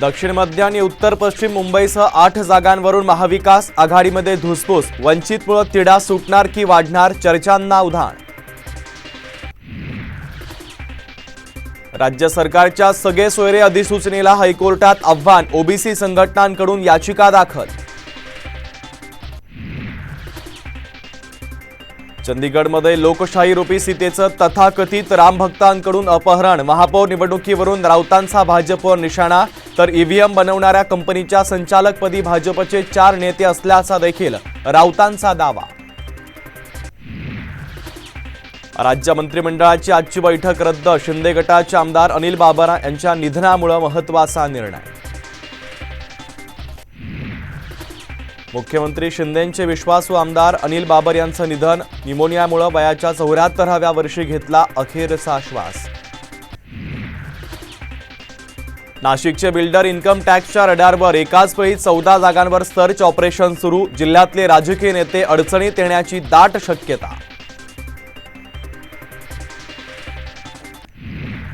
दक्षिण मध्य आणि उत्तर पश्चिम मुंबईसह आठ जागांवरून महाविकास आघाडीमध्ये धुसफूस. वंचितमुळे तिढा सुटणार की वाढणार चर्चांना उधाण. राज्य सरकारच्या सगळे सोयरे अधिसूचनेला हायकोर्टात आव्हान. ओबीसी संघटनांकडून याचिका दाखल. चंदीगडमध्ये लोकशाही रूपी सीतेचं तथाकथित रामभक्तांकडून अपहरण. महापौर निवडणुकीवरून राऊतांचा भाजपवर निशाणा तर ईव्हीएम बनवणाऱ्या कंपनीच्या संचालकपदी भाजपचे चार नेते असल्याचा देखील राऊतांचा दावा. राज्य मंत्रिमंडळाची आजची बैठक रद्द शिंदे गटाचे आमदार अनिल बाबरा यांच्या निधनामुळे महत्त्वाचा निर्णय. मुख्यमंत्री शिंदेंचे विश्वासू आमदार अनिल बाबर यांचं निधन निमोनियामुळं वयाच्या चौऱ्याहत्तराव्या वर्षी घेतला अखेरचा श्वास. नाशिकचे बिल्डर इन्कम टॅक्सच्या रडारवर एकाच वेळी चौदा जागांवर सर्च ऑपरेशन सुरू जिल्ह्यातले राजकीय नेते अडचणीत येण्याची दाट शक्यता.